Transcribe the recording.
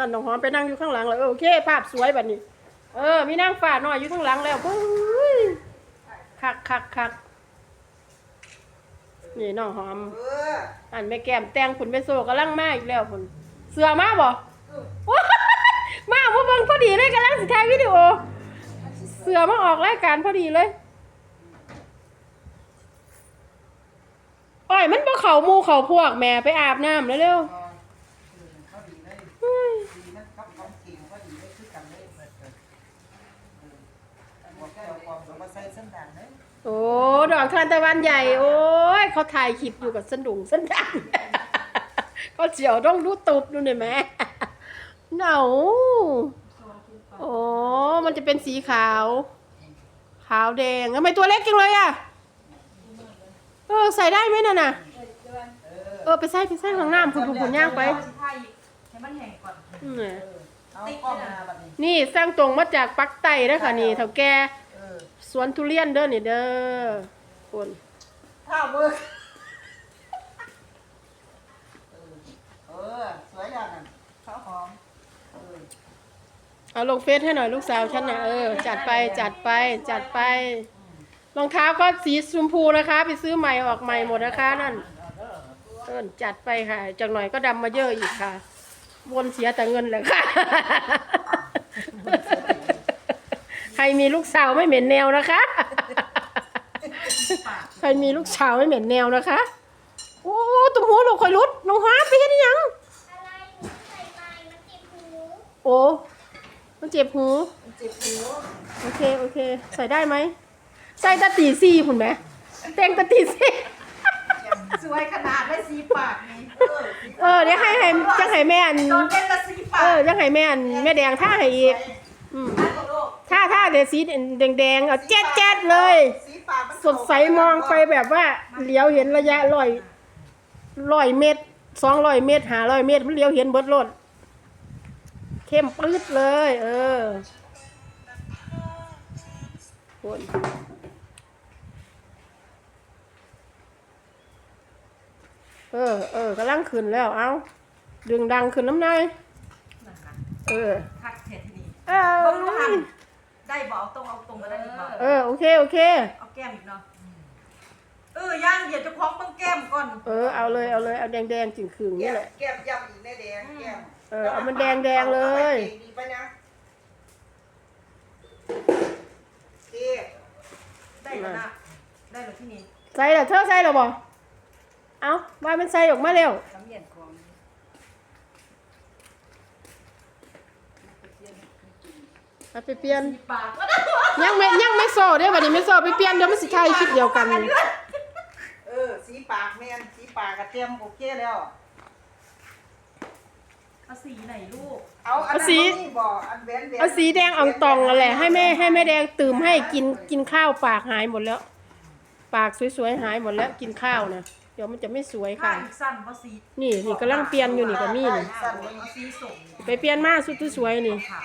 นั่นน้องหอมไปนั่งอยู่ข้างหลังเลยเออโอเค ภาพสวยแบบนี้ เออ มีนางฟ้าน้อยอยู่ข้างหลังแล้วปุ้ยคักคักคักนี่น้องหอม อันแม่แก้มแต่งผุนไปโซกำลังมาอีกแล้วผุนเสือมาบ่ว้ายมาบ่บิ่งพอดีเลยกำลังสิถ่ายวิดีโอ เสือมาออกรายการพอดีเลยอ้อยมันบ่เข้ามูเข้าพวกแม่ไปอาบน้ำเร็วออเขาดีเลย ๆเฮ้ย ดีนะเขาเขาเก่งเขาดีเลยคือกันเลยเออเออเออบอกแก้วความสมบัติใส่เส้นด่างเลยโอ้ดอกทานตะวันใหญ่ โอ้ยเขาถ่ายคลิปอยู่กับสนดุงสันดังเขาเจียวต้องรู้ตุบดูหน่อยไหมเหนาโอ้มันจะเป็นสีขาว ขาวแดงทำไมตัวเล็กจังเลยอะเออใส่ได้ไหมน่ะน่ะเออไปใส่ไปใส่ข้างหน้าผุนผุนผุนย่างไปเอาสิท่าอีกให้มันแห้งก่อนอืมเอากล้องมาแบบนี้นี่สร้างตรงมาจากปักไต้นะค่ะนี่เถ่าแกเออ สวนทุเรียนเด้อนี่เด้อคนข้าวมือเออเออ สวยอย่างนั้นข้าวหอมเออเอาลงเฟซให้หน่อยลูกสาวฉันนะเออจัดไปจัดไปจัดไปรองเท้าก็สีชมพูนะคะ ไปซื้อใหม่ออกใหม่หมดนะคะนั่นเออจัดไปค่ะจากหน่อยก็ดำมาเยอะอีกค่ะ วนเสียแต่เงินเลยค่ะใค รมีลูกสาวไม่เหม็นแนวนะคะ ใครมีลูกสาวไม่เหม็นแนวนะคะ โอ้ตุ้มหูลูกคอยรุดน้องฮาร์ดไปเห็นยัง อะไรหนูใส่ไปมันเจ็บหูโอ้มันเจ็บหู มันเจ็บหูโอเค โอเค ใส่ได้ไหม ใส่ตะตีซี่คุณไหมแต่งตะตีซี่สวยขนาดได้สีปากนี่เออเออเดี๋ยวให้ให้จังให้แม่อันโดนเป็นละสีปาเอกอจังให้แม่อันแม่แดงท่าให้อีก อืม ท่านลูกท่าท่าเดี๋ยวสีแดงแดงๆเอาแจ๊ดแจ๊ดเลย สีปากมันสดใสมองไปแบบว่าเลี้ยวเห็นระยะร้อยร้อยเมตรสองร้อยเมตรหาร้อยเมตรมันเลี้ยวเห็นเบิดรถเข้มปื๊ดเลย เออคนเออ เออกำลังขึ้นแล้ว เอาดึงดังขึ้นน้ำในนั่นนะเออ คักเทที่นี่เอเบิ่งดูหันอ ได้บ่เอาตรงเอาตรงก็ได้ดีบ่เออโอเคโอเค เอาแก้มอีกเนาะเออย่างเหยียดเจะคล้าของเบิ่งแก้มก่อนเออเอาเลยเอาเลยเอาแดงแดงๆจึงขึงๆแก้นี่มแหละ แก้มยำอีกแน่แดงแก้มเออเอามันแดงๆเลย อาไปดีไปนะเอ๊ะได้แล้วนะได้แล้วที่นี่ใส่แล้วเธอใส่แล้วบ่เอาว่ามันใส่ออกมาแล้วน้ำเย็นของ เอาไปเปลี่ยนสีปากก็ได้ยังไม่ยังไม่โซ่เด้อวันนี้ไม่โซ่ไปเปลี่ยนเดี๋ยวมันสิทายคลิปเดียวกัน เออ สีปากแมนสีปากกระเทียมโอเคแล้ว เอาสีไหนลูก เอาอันนั้นบ่มีบ่อันแหวนแหวนเอาสีแดงอ่องตองนั่นแหละให้แม่ให้แม่แดงตื่มให้กินกินข้าวปากหายหมดแล้ว ปากสวยๆหายหมดแล้วกินข้าวนะเดี๋ยวมันจะไม่สวยผ้าค่ะ อีกสั้นเพราะสีนี่นี่กำลังเปลี่ยนอยู่นี่ก็มีนี่ สั้นเลยเอาสีส้มไปเปลี่ยนมาสุดที่สวยนี่ ค่ะ